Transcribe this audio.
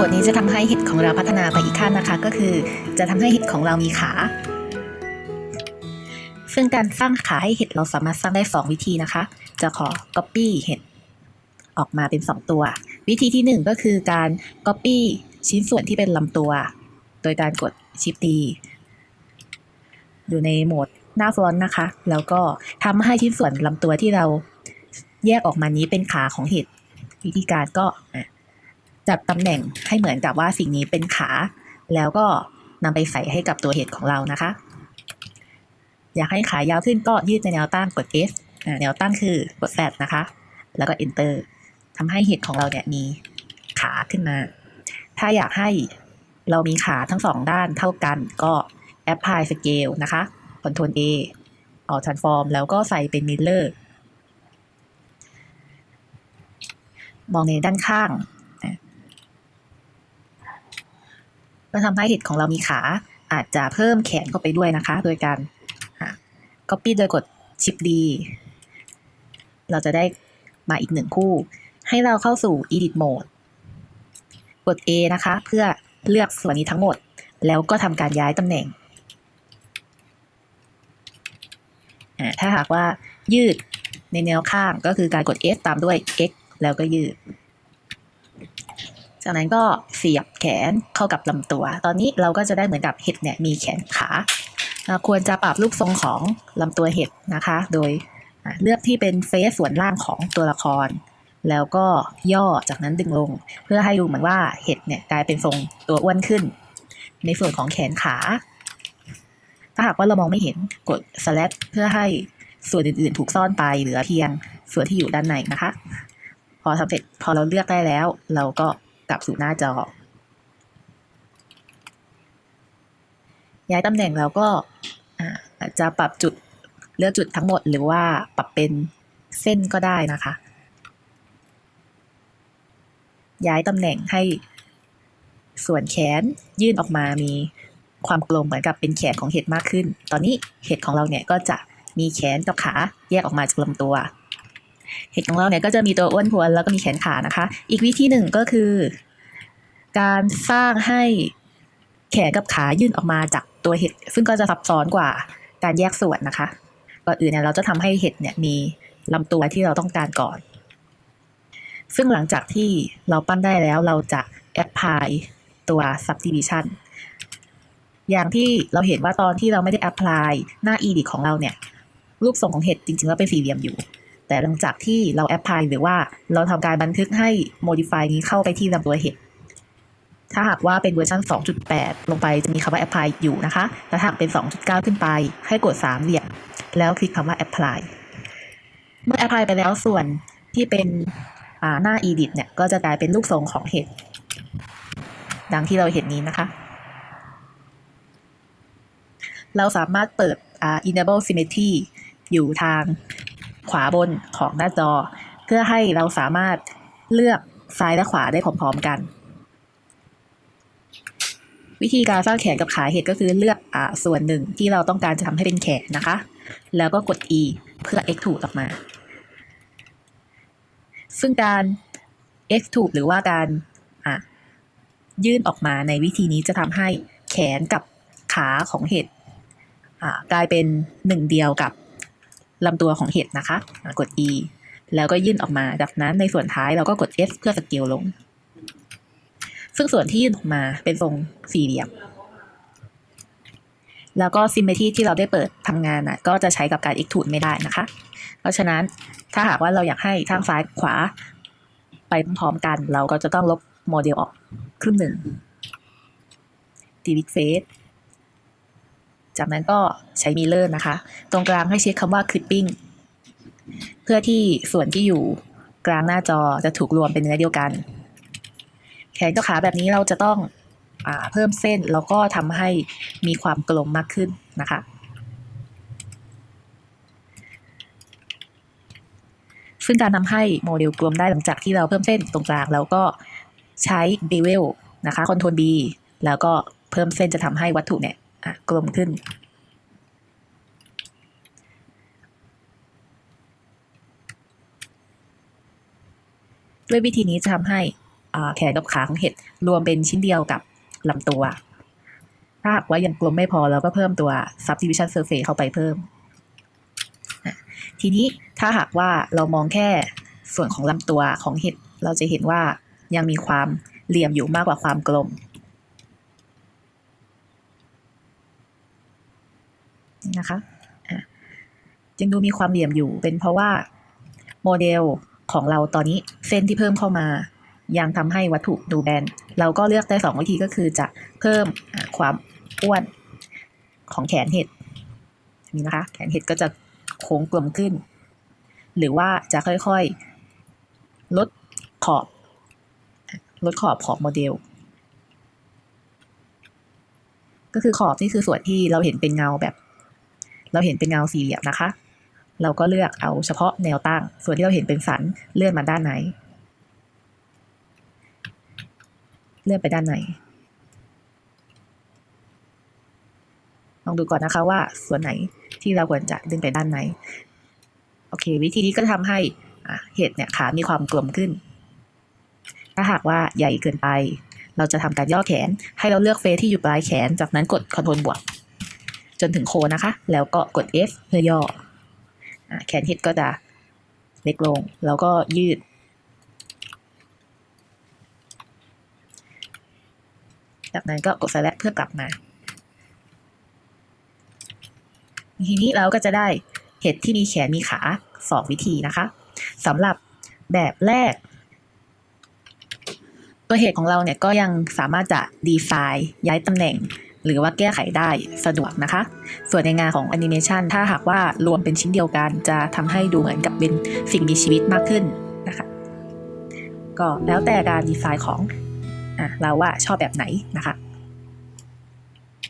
บทนี้จะทำให้เห็ดของเราพัฒนาไปอีกขั้นนะคะ ก็คือจะทำให้เห็ดของเรามีขา ซึ่งการสร้างขาให้เห็ดเราสามารถสร้างได้ 2 วิธีนะคะ จะขอ copy เห็ดออกมาเป็น 2 ตัว วิธีที่ 1 ก็คือการ copy ชิ้นส่วนที่เป็นลำตัว โดยการกด Shift D อยู่ในโหมดหน้าฟอนต์นะคะ แล้วก็ทำให้ชิ้นส่วนลำตัวที่เราแยกออกมานี้เป็นขาของเห็ด วิธีการก็ จัดตำแหน่งให้เหมือนกับว่าสิ่งนี้เป็นขา แล้วก็นำไปใส่ให้กับตัวเห็ดของเรานะคะ อยากให้ขายาวขึ้นก็ยืดในแนวตั้งกด F แนวตั้งคือกด Z นะคะ แล้วก็ Enter ทำให้เห็ดของเราเนี่ยมีขาขึ้นมา ถ้าอยากให้เรามีขาทั้งสองด้านเท่ากันก็ Apply Scale นะคะ Ctrl A ออก Transform แล้วก็ใส่เป็น Mirror มองในด้านข้าง อะก็ทำให้เห็ดของเรามีขา อาจจะเพิ่มแขนเข้าไปด้วยนะคะ โดยการอะ Copy โดยกด Shift D เราจะได้มาอีกหนึ่งคู่ ให้เราเข้าสู่ Edit Mode กด A นะคะ เพื่อเลือกส่วนนี้ทั้งหมด แล้วก็ทำการย้ายตำแหน่ง ถ้าหากว่ายืดในแนวข้างก็คือการกด F ตามด้วย X แล้วก็ยืด จากนั้นก็เสียบแขนเข้ากับลำตัว ตอนนี้เราก็จะได้เหมือนกับเห็ดเนี่ยมีแขนขา ควรจะปรับรูปทรงของลำตัวเห็ดนะคะ โดยเลือกที่เป็นเฟซส่วนล่างของตัวละคร แล้วก็ย่อจากนั้นดึงลง เพื่อให้ดูเหมือนว่าเห็ดเนี่ยกลายเป็นทรงตัวอ้วนขึ้น ในส่วนของแขนขา ถ้าหากว่าเรามองไม่เห็นกด select เพื่อให้ส่วนอื่นๆ ถูกซ่อนไปเหลือเพียงส่วนที่อยู่ด้านในนะคะ พอทำเสร็จพอเราเลือกได้แล้ว เราก็ กลับสู่หน้าจอ ย้ายตำแหน่งเราก็อ่าอาจจะปรับจุดเลือกจุดทั้งหมดหรือว่าปรับเป็นเส้นก็ได้นะคะ ย้ายตำแหน่งให้ส่วนแขนยื่นออกมามีความกลมเหมือนกับเป็นแขนของเห็ดมากขึ้น ตอนนี้เห็ดของเราเนี่ยก็จะมีแขนกับขาแยกออกมาจากลำตัว เห็ดของเราเนี่ยก็จะมีตัวอ้วนพวนแล้วก็มีแขนขานะคะ อีกวิธีหนึ่งก็คือ การสร้างให้แขนกับขายื่นออกมาจากตัวเห็ด ซึ่งก็จะซับซ้อนกว่าการแยกส่วนนะคะก่อนอื่นเนี่ยเราจะทำให้เห็ดเนี่ยมีลำตัวที่เราต้องการก่อน ซึ่งหลังจากที่เราปั้นได้แล้วเราจะแอปพลายตัว subdivision อย่างที่เราเห็นว่าตอนที่เราไม่ได้แอปพลายหน้า edit ของเราเนี่ย รูปทรงของเห็ดจริงๆแล้วเป็นสี่เหลี่ยมอยู่ แต่หลังจากที่เราแอปพลายหรือว่าเราทำการบันทึกให้ modify นี้เข้าไปที่ลำตัวเห็ดถ้าหากว่าเป็นเวอร์ชัน2.8 ลงไปจะมีคำว่า apply อยู่นะคะแต่ถ้าหากเป็น 2.9 ขึ้นไป ให้กด3เหลี่ยมแล้วคลิกคำว่า apply เมื่อ apply ไปแล้วส่วนที่เป็นอ่าหน้า edit เนี่ย ก็จะกลายเป็นรูปทรงของเห็ดดังที่เราเห็นนี้นะคะ เราสามารถเปิดอ่า enable symmetry อยู่ทาง ขวาบนของหน้าจอ เพื่อให้เราสามารถเลือกซ้ายและขวาได้พร้อมๆกัน วิธีการสร้างแขนกับขาเห็ดก็คือเลือกอ่าส่วนหนึ่งที่เราต้องการจะทำให้เป็นแขนนะคะ แล้วก็กด e เพื่อ extrude ออกมา ซึ่งการ extrude หรือว่าการอะยื่นออกมาในวิธีนี้จะทำให้แขนกับขาของเห็ดอ่ากลายเป็นหนึ่งเดียวกับ ลำตัวของเห็ดนะคะกด e แล้วก็ยื่นออกมาจากนั้นในส่วนท้ายเราก็กด s เพื่อสเกลลง ซึ่งส่วนที่ยื่นออกมาเป็นทรงสี่เหลี่ยม แล้วก็ซิมเมทรีที่เราได้เปิดทำงานน่ะก็จะใช้กับการ extrude ไม่ได้นะคะ เพราะฉะนั้นถ้าหากว่าเราอยากให้ทางซ้ายขวาไปพร้อมกัน เราก็จะต้องลบโมเดลออกครึ่งหนึ่ง delete face จากนั้นก็ใช้มิเลอร์นะคะ ตรงกลางให้เช็คคำว่า clipping เพื่อที่ส่วนที่อยู่กลางหน้าจอจะถูกรวมเป็นเนื้อเดียวกัน แขนกับขาแบบนี้เราจะต้องอเพิ่มเส้นแล้วก็ทำให้มีความกลมมากขึ้นนะคะ ซึ่งการทำให้โมเดลกลมได้หลังจากที่เราเพิ่มเส้นตรงกลางแล้วก็ใช้ bevel นะคะ Ctrl B แล้วก็เพิ่มเส้นจะทำให้วัตถุเนี่ย อะกลมขึ้น ด้วยวิธีนี้จะทำให้แขนกับขาของเห็ดรวมเป็นชิ้นเดียวกับลำตัว ถ้าหากว่ายังกลมไม่พอเราก็เพิ่มตัว subdivision surface เข้าไปเพิ่ม ทีนี้ถ้าหากว่าเรามองแค่ส่วนของลำตัวของเห็ดเราจะเห็นว่ายังมีความเหลี่ยมอยู่มากกว่าความกลม นะคะจึงดูมีความเหลี่ยมอยู่เป็นเพราะว่าโมเดลของเราตอนนี้เส้นที่เพิ่มเข้ามา ยังทำให้วัตถุดูแบน เราก็เลือกได้สองวิธีก็คือจะเพิ่มความอ้วนของแขนเห็ดนี่นะคะ แขนเห็ดก็จะโค้งกลมขึ้น หรือว่าจะค่อยๆ ลดขอบ ลดขอบของโมเดล ก็คือขอบนี่คือส่วนที่เราเห็นเป็นเงาแบบ เราเห็นเป็นเงาสี่เหลี่ยมนะคะ เราก็เลือกเอาเฉพาะแนวตั้ง ส่วนที่เราเห็นเป็นสันเลื่อนมาด้านในเลื่อนไปด้านในลองดูก่อนนะคะว่าส่วนไหนที่เราควรจะดึงไปด้านในโอเค วิธีนี้ก็ทำให้เห็ดเนี่ยขามีความกลมขึ้น ถ้าหากว่าใหญ่เกินไป เราจะทำการย่อแขน ให้เราเลือกเฟสที่อยู่ปลายแขน จากนั้นกด Ctrl บวก จนถึงโคนนะคะ แล้วก็กด F เพื่อย่ออแขนเห็ดก็จะเล็กลง แล้วก็ยืด จากนั้นก็กด select เพื่อกลับมา ทีนี้เราก็จะได้เห็ดที่มีแขนมีขาสองวิธีนะคะสำหรับแบบแรก ตัวเห็ดของเราเนี่ยก็ยังสามารถจะ define ย้ายตำแหน่ง หรือว่าแก้ไขได้สะดวกนะคะ ส่วนในงานของแอนิเมชันถ้าหากว่ารวมเป็นชิ้นเดียวกัน จะทำให้ดูเหมือนกับเป็นสิ่งมีชีวิตมากขึ้นนะคะ ก็แล้วแต่การดีไซน์ของอะเราว่าชอบแบบไหนนะคะ